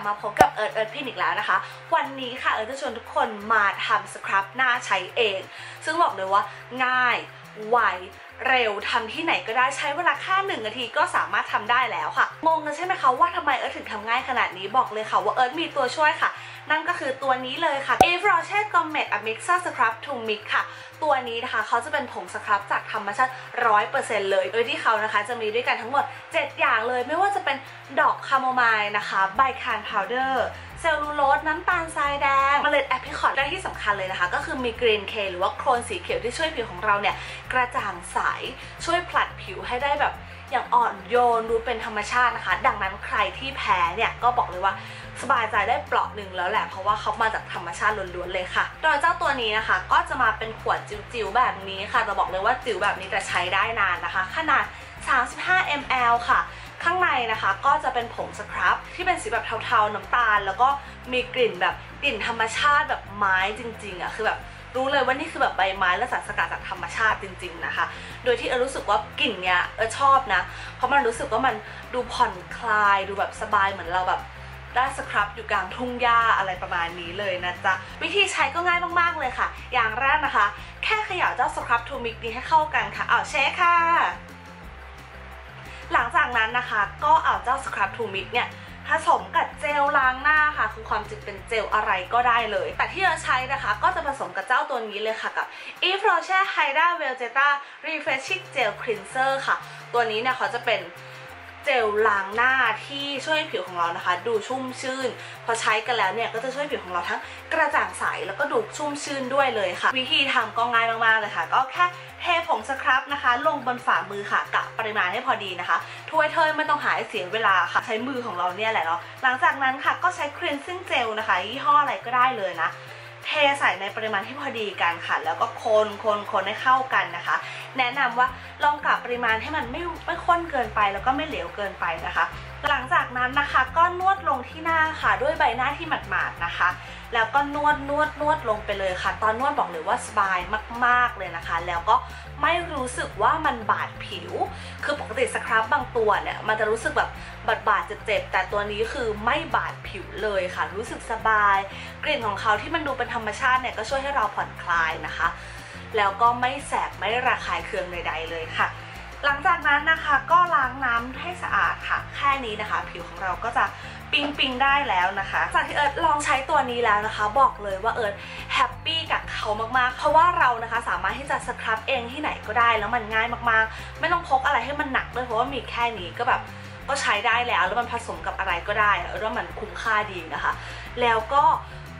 บมาพบกับเอิร์ธเอิร์ธพินอีกแล้วนะคะ วันนี้ค่ะเอิร์ธจะชวนทุกคนมาทำสครับหน้าใช้เอง ซึ่งบอกเลยว่าง่าย ไวเร็วทำที่ไหนก็ได้ใช้เวลาแค่หนึ่งนาทีก็สามารถทำได้แล้วค่ะงงกันใช่ไหมคะว่าทำไมเอิร์ธถึงทำง่ายขนาดนี้บอกเลยค่ะว่าเอิร์ธมีตัวช่วยค่ะ นั่นก็คือตัวนี้เลยค่ะ e v r o c h e Gourmet a Mixer Scrub to Mix ค่ะ ตัวนี้นะคะเขาจะเป็นผงสครับจากธรรมชาติ100%เลย โดยที่เขานะคะจะมีด้วยกันทั้งหมด 7 อย่างเลย ไม่ว่าจะเป็นดอกคาโมไมล์นะคะไบคานพาวเดอร์เซลลูโลสน้ำตาลทรายแดง เมล็ดแอปริคอตและที่สำคัญเลยนะคะ ก็คือมีกรีนเคหรือว่าโครนสีเขียวที่ช่วยผิวของเราเนี่ยกระจ่างใสช่วยผลัดผิวให้ได้แบบอย่างอ่อนโยนดูเป็นธรรมชาตินะคะ ดังนั้นใครที่แพ้เนี่ยก็บอกเลยว่าสบายใจได้เปลาะหนึ่งแล้วแหละ เพราะว่าเขามาจากธรรมชาติล้วนๆเลยค่ะ โดยเจ้าตัวนี้นะคะ ก็จะมาเป็นขวดจิ๋วๆแบบนี้ค่ะจะบอกเลยว่าจิ๋วแบบนี้แต่ใช้ได้นานนะคะ ขนาด 35 ml ค่ะ ข้างในนะคะก็จะเป็นผงสครับที่เป็นสีแบบเทาๆน้ำตาล แล้วก็มีกลิ่นแบบกลิ่นธรรมชาติแบบไม้จริงๆอะ่ะคือแบบรู้เลยว่านี่คือแบบใบไม้และสารสกัดจากธรรมชาติจริง ๆนะคะ โดยที่เออรู้สึกว่ากลิ่นเนี้ยเออชอบนะ เพราะมันรู้สึกว่ามันดูผ่อนคลายดูแบบสบายเหมือนเราแบบได้สครับอยู่กลางทุ่งหญ้าอะไรประมาณนี้เลยนะจ๊ะ วิธีใช้ก็ง่ายมากๆเลยค่ะ อย่างแรกนะคะ แค่ขย่าเจ้าสครับทูมิกนี้ให้เข้ากันค่ะเอาเช็คค่ะ หลังจากนั้นนะคะก็เอาเจ้าสครับทูมิดเนี่ยผสมกับเจลล้างหน้าค่ะ คือความจริงเป็นเจลอะไรก็ได้เลย แต่ที่เราใช้นะคะ ก็จะผสมกับเจ้าตัวนี้เลยค่ะกับ e f r o c h e Hydra Velgeta Refreshing Gel Cleanser ค่ะ ตัวนี้เนี่ยเขาจะเป็น เจลล้างหน้าที่ช่วยผิวของเรานะคะ ดูชุ่มชื่น พอใช้กันแล้วเนี่ยก็จะช่วยผิวของเราทั้งกระจ่างใสแล้วก็ดูชุ่มชื่นด้วยเลยค่ะ วิธีทำก็ง่ายมากๆเลยค่ะ ก็แค่เทผงสครับนะคะ ลงบนฝ่ามือค่ะกะปริมาณให้พอดีนะคะถ้วยเทยไม่ต้องหายเสียเวลาค่ะ ใช้มือของเราเนี่ยแหละเนาะหลังจากนั้นค่ะก็ใช้ cleansing gel นะคะยี่ห้ออะไรก็ได้เลยนะ เทใส่ในปริมาณที่พอดีกันค่ะ แล้วก็คนคนคนให้เข้ากันนะคะ แนะนำว่าลองกะปริมาณให้มันไม่ไม่ข้นเกินไป แล้วก็ไม่เหลวเกินไปนะคะ หลังจากนั้นนะคะก็นวดลงที่หน้าค่ะด้วยใบหน้าที่หมาดๆนะคะ แล้วก็นวดนวดนวดลงไปเลยค่ะ ตอนนวดบอกเลยว่าสบายมากๆเลยนะคะ แล้วก็ไม่รู้สึกว่ามันบาดผิว คือปกติสครับบางตัวเนี่ยมันจะรู้สึกแบบบาดบาดเจ็บๆแต่ตัวนี้คือไม่บาดผิวเลยค่ะ รู้สึกสบาย กลิ่นของเขาที่มันดูเป็นธรรมชาติเนี่ยก็ช่วยให้เราผ่อนคลายนะคะ แล้วก็ไม่แสบไม่ระคายเคืองใดๆเลยค่ะ หลังจากนั้นนะคะก็ล้างน้ำให้สะอาดค่ะ แค่นี้นะคะ ผิวของเราก็จะปิงปิงได้แล้วนะคะจากที่เอิร์ธลองใช้ตัวนี้แล้วนะคะ บอกเลยว่าเอิร์ธแฮปปี้กับเขามากๆ เพราะว่าเรานะคะสามารถที่จะสครับเองที่ไหนก็ได้แล้วมันง่ายมากๆ ไม่ต้องพกอะไรให้มันหนักด้วยเพราะว่ามีแค่นี้ก็แบบก็ใช้ได้แล้วแล้วมันผสมกับอะไรก็ได้เอิร์ธว่ามันคุ้มค่าดีนะคะ แล้วก็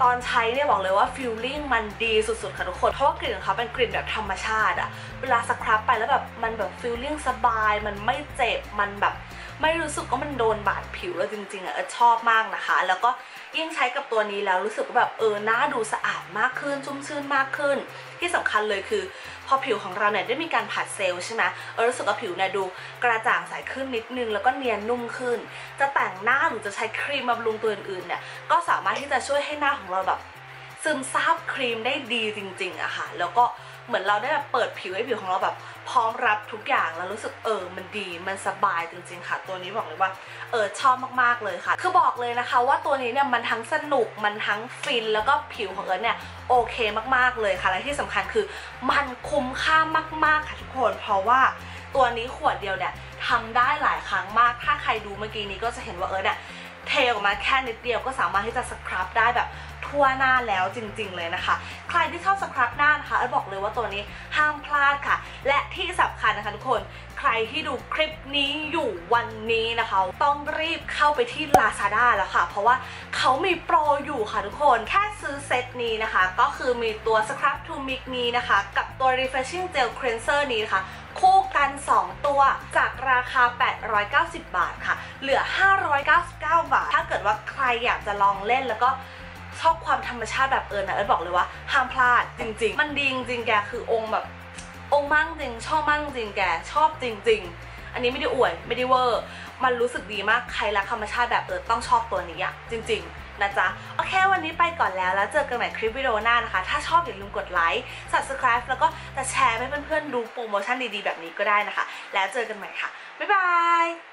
ตอนใช้เนี่ยบอกเลยว่าฟิลลิ่งมันดีสุดๆค่ะทุกคน เพราะว่ากลิ่นของเขาเป็นกลิ่นแบบธรรมชาติอะเวลาสครับไปแล้วแบบมันแบบฟิลลิ่งสบาย มันไม่เจ็บ มันแบบ ไม่รู้สึกว่ามันโดนบาดผิวแล้วจริงๆอะเออชอบมากนะคะ แล้วก็ยิ่งใช้กับตัวนี้แล้วรู้สึกว่าแบบเออหน้าดูสะอาดมากขึ้นชุ่มชื่นมากขึ้น ที่สำคัญเลยคือ พอผิวของเราเนี่ยได้มีการผัดเซลล์ใช่ไหมเออรู้สึกว่าผิวเนี่ยดูกระจ่างใสขึ้นนิดนึง แล้วก็เนียนนุ่มขึ้น จะแต่งหน้าหรือจะใช้ครีมบำรุงตัวอื่นๆเนี่ยก็สามารถที่จะช่วยให้หน้าของเราแบบ ซึมซาบครีมได้ดีจริงๆอะค่ะ แล้วก็เหมือนเราได้แบบเปิดผิวให้ผิวของเราแบบพร้อมรับทุกอย่างแล้วรู้สึกเออมันดีมันสบายจริง ๆ ค่ะ ตัวนี้บอกเลยว่าเออชอบมากๆเลยค่ะ คือบอกเลยนะคะ ว่าตัวนี้เนี่ยมันทั้งสนุกมันทั้งฟิน แล้วก็ผิวของเอิร์ธเนี่ยโอเคมากๆเลยค่ะและที่สำคัญคือมันคุ้มค่ามากๆค่ะทุกคน เพราะว่าตัวนี้ขวดเดียวเนี่ยทำได้หลายครั้งมาก ถ้าใครดูเมื่อกี้นี้ก็จะเห็นว่าเอิร์ธเนี่ยเทออกมาแค่นิดเดียวก็สามารถที่จะสครับได้แบบ ทั่วหน้าแล้วจริง ๆ เลยนะคะ ใครที่ชอบสครับหน้านะคะเอิร์ธบอกเลยว่าตัวนี้ห้ามพลาดค่ะ และที่สำคัญนะคะทุกคนใครที่ดูคลิปนี้อยู่วันนี้นะคะ ต้องรีบเข้าไปที่ Lazada แล้วค่ะ เพราะว่าเขามีโปรอยู่ค่ะทุกคนแค่ซื้อเซตนี้นะคะ ก็คือมีตัว Scrub to Mix นี้นะคะ กับตัว Refreshing Gel Cleanser นี้นะคะ คู่กัน 2 ตัวจากราคา 890 บาทค่ะ เหลือ 599 บาท ถ้าเกิดว่าใครอยากจะลองเล่นแล้วก็ ชอบความธรรมชาติแบบเอิญนะเอิญบอกเลยว่าห้ามพลาดจริง ๆ มันดีจริงแกคือองค์แบบ องค์มั่งจริง ชอบมั่งจริงแกชอบจริง ๆ อันนี้ไม่ได้อวยไม่ได้เวอร์ มันรู้สึกดีมากใครรักธรรมชาติแบบเอิญต้องชอบตัวนี้อะจริง ๆนะจ๊ะโอเค วันนี้ไปก่อนแล้วแล้วเจอกันใหม่คลิปวิดีโอหน้านะคะ ถ้าชอบอย่าลืมกดไลค์ subscribe แล้วก็จะแชร์ให้เพื่อนๆดูโปรโมชั่นดีๆ แบบนี้ก็ได้นะคะ แล้วเจอกันใหม่ค่ะ บ๊ายบาย